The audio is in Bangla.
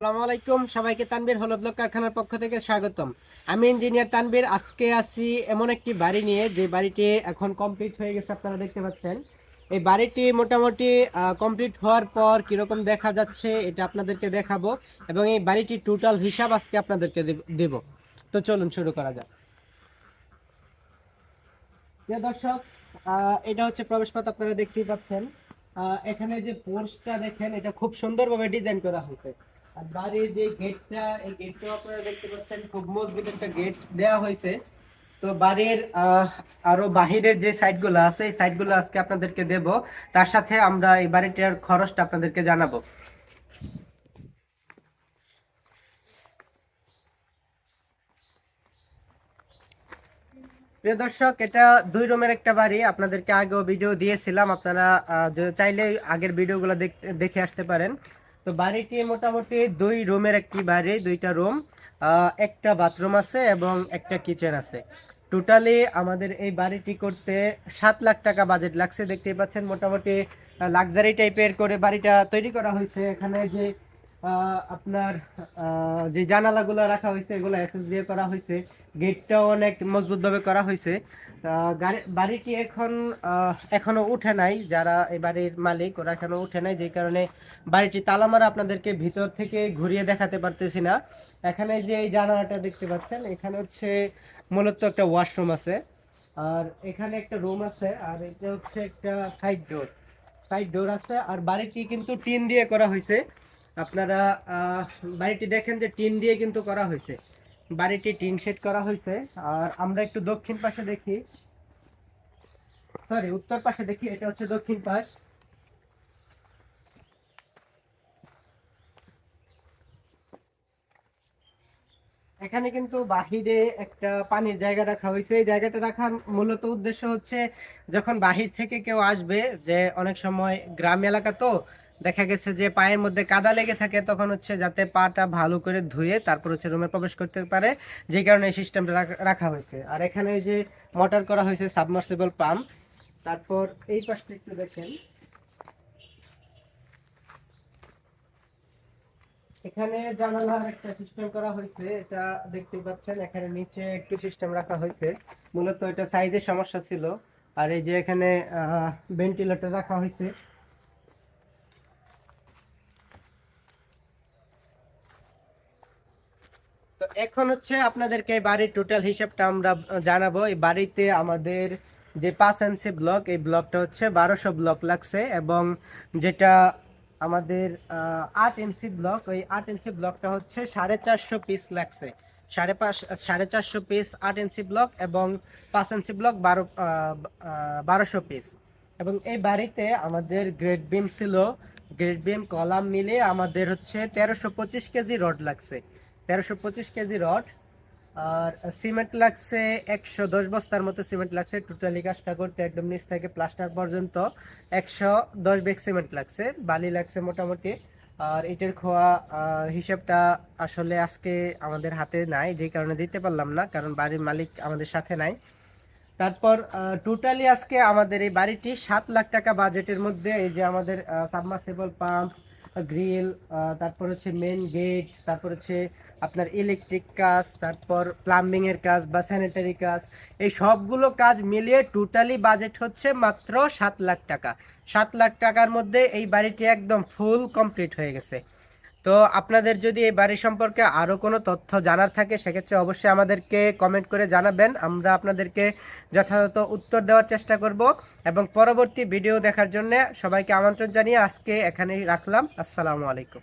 আসসালামু আলাইকুম। সবাইকে তানবীর হলো কারখানার পক্ষ থেকে স্বাগতম। আমি ইঞ্জিনিয়ার তানবীর আজকে আসি এমন একটি বাড়ি নিয়ে, যে বাড়িটি এখন কমপ্লিট হয়ে গেছে, আপনারা দেখতে পাচ্ছেন। এই বাড়িটি মোটামুটি কমপ্লিট হওয়ার পর দেখা যাচ্ছে, এটা আপনাদেরকে দেখাবো। এবং এই বাড়িটির টোটাল হিসাব আজকে আপনাদেরকে দেব- তো চলুন শুরু করা যাক। দর্শক এটা হচ্ছে প্রবেশপথ, আপনারা দেখতেই পাচ্ছেন। এখানে যে পোর্সটা দেখেন, এটা খুব সুন্দরভাবে ডিজাইন করা হয়েছে। বাড়ির যে গেটটা এই গেটটা আপনারা দেখতে পাচ্ছেন, খুব মজবুত একটা গেট দেওয়া হয়েছে। তো বাড়ির আরও বাহিরের যে আছে, এই আজকে আপনাদেরকে দেব। তার সাথে আমরা এই বাড়িটার খরচটা আপনাদেরকে জানাব। প্রিয় দর্শক, এটা দুই রুমের একটা বাড়ি। আপনাদেরকে আগেও ভিডিও দিয়েছিলাম। আপনারা চাইলে আগের ভিডিওগুলো দেখে আসতে পারেন। তো বাড়িটি মোটামুটি দুই রুমের একটি বাড়ি, দুইটা রুম একটা বাথরুম আছে এবং একটা কিচেন আছে। টোটালি আমাদের এই বাড়িটি করতে সাত লাখ টাকা বাজেট লাগছে, দেখতেই পাচ্ছেন, মোটামুটি লাক্সারি টাইপের করে বাড়িটা তৈরি করা হয়েছে। এখানে যে আপনার যে জানালাগুলো রাখা হয়েছে এগুলো এসএস দিয়ে করা হয়েছে। গেটটাও অনেক মজবুতভাবে করা হয়েছে। বাড়িটি এখন আহ, এখনও উঠে নাই। যারা এই বাড়ির মালিক ওরা এখনও উঠে নাই। যেই কারণে বাড়িটি তালা মারা আপনাদেরকে ভিতর থেকে ঘুরিয়ে দেখাতে পারতেছি না। এখানে যে এই জানালাটা দেখতে পাচ্ছেন এখানে হচ্ছে মূলত একটা ওয়াশরুম আছে। আর এখানে একটা রুম আছে আর এটা হচ্ছে একটা সাইড ডোর সাইড ডোর আছে আর বাড়িটি কিন্তু টিন দিয়ে করা হয়েছে। আপনারা বাড়িটি দেখেন যে টিন দিয়ে কিন্তু করা হয়েছে। বাড়িটি টিন শেড করা হয়েছে। আর আমরা একটু দক্ষিণ পাশে দেখি। সরি উত্তর পাশে দেখি, এটা হচ্ছে দক্ষিণ পাশ। এখানে কিন্তু বাহিরে একটা পানির জায়গা রাখা হয়েছে। এই জায়গাটা রাখার মূলত উদ্দেশ্য হচ্ছে, যখন বাহির থেকে কেউ আসবে, যে অনেক সময় গ্রাম এলাকা তো দেখা গেছে যে পায়ের মধ্যে কাদা লেগে থাকে, তখন হচ্ছে যাতে পাটা ভালো করে ধুয়ে তারপর হচ্ছে রুমে প্রবেশ করতে পারে, যে কারণে এই সিস্টেমটা রাখা হয়েছে। আর এখানে যে মোটর করা হয়েছে সাবমার্সিবল পাম্প তারপর এই পাশটা একটু দেখেন। এখানে জানালার একটা সিস্টেম করা হয়েছে, এটা দেখতে পাচ্ছেন, এখানে নিচে একটু সিস্টেম রাখা হয়েছে। মূলত এটা সাইজের সমস্যা ছিল। আর এই যে এখানে ভেন্টিলেটর রাখা হয়েছে। এখন হচ্ছে আপনাদেরকে বাড়ির টোটাল হিসাবটা আমরা জানাব। এই বাড়িতে আমাদের যে পাঁচ ইঞ্চি ব্লক এই ব্লকটা হচ্ছে বারোশো ব্লক লাগছে এবং যেটা আমাদের আট ইঞ্চি ব্লক ওই আট ইঞ্চি ব্লকটা হচ্ছে সাড়ে চারশো পিস লাগছে। সাড়ে পাঁচ, সাড়ে চারশো পিস আট ইঞ্চি ব্লক এবং পাঁচ ইঞ্চি ব্লক বারো বারোশো পিস এবং এই বাড়িতে আমাদের গ্রেড বিম ছিল। গ্রেড বিম কলাম মিলে আমাদের হচ্ছে তেরোশো পঁচিশ কেজি রড লাগছে। তেরোশো পঁচিশ কেজি রড, আর সিমেন্ট লাগছে একশো দশ বস্তার মতো সিমেন্ট লাগছে। টোটালি কাজটা করতে একদম নিচ থেকে প্লাস্টার পর্যন্ত একশো দশ বেগ সিমেন্ট লাগছে, বালি লাগছে মোটামুটি। আর এটার খোয়া হিসাবটা আসলে আজকে আমাদের হাতে নাই, যে কারণে দিতে পারলাম না, কারণ বাড়ির মালিক আমাদের সাথে নাই। তারপর টোটালি আজকে আমাদের এই বাড়িটি সাত লাখ টাকা বাজেটের মধ্যে, এই যে আমাদের সাবমার্সিবল পাম্প গ্রিল তারপর হচ্ছে মেন গেট তারপর হচ্ছে আপনার ইলেকট্রিক কাজ, তারপর প্লাম্বিং এর কাজ বা স্যানিটারি কাজ। এই সবগুলো কাজ মিলিয়ে টোটালি বাজেট হচ্ছে মাত্র সাত লাখ টাকা। সাত লাখ টাকার মধ্যে এই বাড়িটি একদম ফুল কমপ্লিট হয়ে গেছে। তো আপনাদের যদি এই বাড়ি সম্পর্কে আরও কোনো তথ্য জানার থাকে, সেক্ষেত্রে অবশ্যই আমাদেরকে কমেন্ট করে জানাবেন। আমরা আপনাদেরকে যথাযথ উত্তর দেওয়ার চেষ্টা করব এবং পরবর্তী ভিডিও দেখার জন্য সবাইকে আমন্ত্রণ জানিয়ে আজকে এখানেই রাখলাম। আসসালামু আলাইকুম।